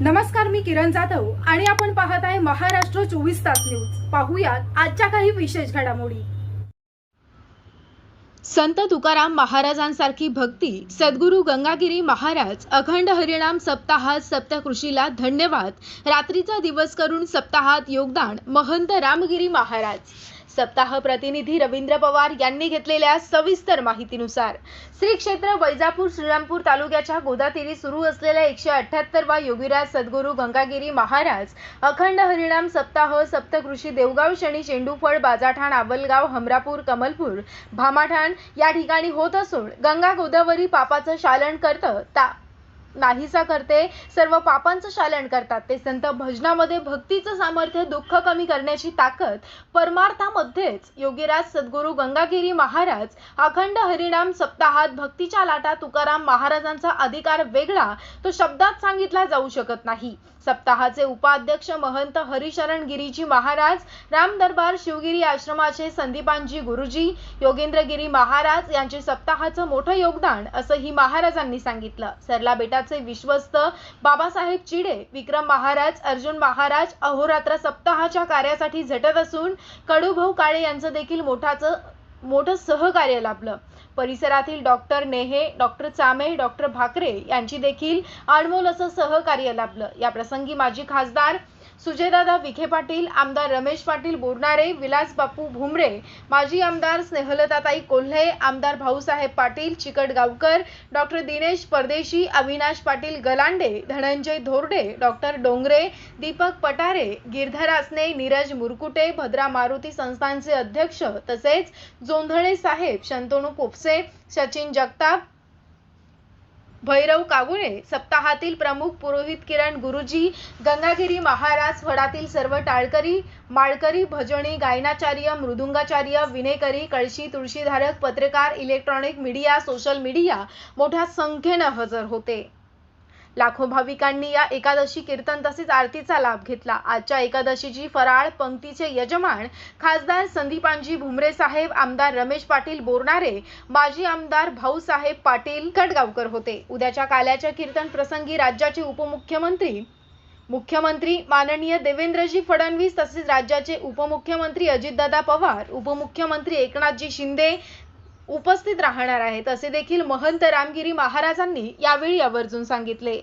नमस्कार मी किरण जाधव आणि आपण पाहत आहे महाराष्ट्र चोवीस तास न्यूज. पाहूयात आजच्या काही विशेष घडामोडी. संत तुकाराम महाराजांसारखी भक्ती सद्गुरू गंगागिरी महाराज अखंड हरिणाम सप्ताहात सप्तकृषीला धन्यवाद. रात्रीचा दिवस करून सप्ताहात योगदान महंत रामगिरी महाराज. सप्ताह प्रतिनिधी रवींद्र पवार यांनी घेतलेल्या सविस्तर माहितीनुसार श्री क्षेत्र वैजापूर श्रीरामपूर तालुक्याच्या गोदातीरी सुरू असलेल्या एकशे अठ्याहत्तरवा योगीराज सद्गुरू गंगागिरी महाराज अखंड हरिणाम सप्ताह सप्तकृषी देवगाव शनी चेंडूफळ बाजाठाण आवलगाव हमरापूर कमलपूर भामाठाण या ठिकाणी होत असून गंगा गोदावरी पापाचं शालन करतं ता नाहीसा करते. सर्व पापांचं शालन करतात. ते संत भजनामध्ये भक्तीचं सामर्थ्य दुःख कमी करण्याची ताकद परमार्थामध्येच. योगीराज सद्गुरू गंगागिरी महाराज अखंड हरिणाम सप्ताहात भक्तीच्या लाटा तुकाराम महाराजांचा अधिकार वेगळा तो शब्दात सांगितला जाऊ शकत नाही. सप्ताहाचे उपाध्यक्ष महंत हरिशरण गिरीजी महाराज राम दरबार शिवगिरी आश्रमाचे संदीपांजी गुरुजी योगेंद्रगिरी महाराज यांचे सप्ताहाचं मोठं योगदान असंही महाराजांनी सांगितलं. सरला बेटा बेटाचे विश्वस्त बाबासाहेब चिडे विक्रम महाराज अर्जुन महाराज अहोरात्र सप्ताहाच्या कार्यासाठी झटत असून कडूभाऊ काळे यांचं देखील मोठाचं मोठं सहकार्य लाभलं. परिसरातील डॉक्टर नेहे डॉक्टर चामे डॉक्टर भाकरे यांची देखील अनमोल असं सहकार्य लाभलं. या प्रसंगी माजी खासदार सुजयदादा विखे पाटील आमदार रमेश पाटील बोरणारे विलास बापू भुमरे माजी आमदार स्नेहलताताई कोल्हे आमदार भाऊसाहेब पाटील चिकटगावकर डॉक्टर दिनेश परदेशी अविनाश पाटील गलांडे धनंजय धोरडे डॉक्टर डोंगरे दीपक पटारे गिरधर आसने नीरज मुरकुटे भद्रा मारुती संस्थानचे अध्यक्ष तसेच जोंधळे साहेब शंतनू पोपसे सचिन जगताप भैरव कागुळे सप्ताहातील प्रमुख पुरोहित किरण गुरुजी गंगागिरी महाराज फडातील सर्व टाळकरी माळकरी भजनी गायनाचार्य मृदुंगाचार्य विनेकरी कळशी तुळशीधारक पत्रकार इलेक्ट्रॉनिक मीडिया सोशल मीडिया मोठ्या संख्येनं हजर होते. लाखो भाविकांनी या एकादशी कीर्तन तसेच आरतीचा लाभ घेतला. आजच्या एकादशीची फराळ पंक्तीचे यजमान खासदार संदीपांजी भुमरे साहेब आमदार रमेश पाटील बोरणारे माजी आमदार भाऊसाहेब पाटील कटगावकर होते. उद्याच्या काल्याच्या कीर्तन प्रसंगी राज्याचे उपमुख्यमंत्री मुख्यमंत्री माननीय देवेंद्रजी फडणवीस तसेच राज्याचे उपमुख्यमंत्री अजितदादा पवार उपमुख्यमंत्री एकनाथजी शिंदे उपस्थित राहणार आहेत असे देखील महंत रामगिरी महाराजांनी यावेळी आवर्जून सांगितले.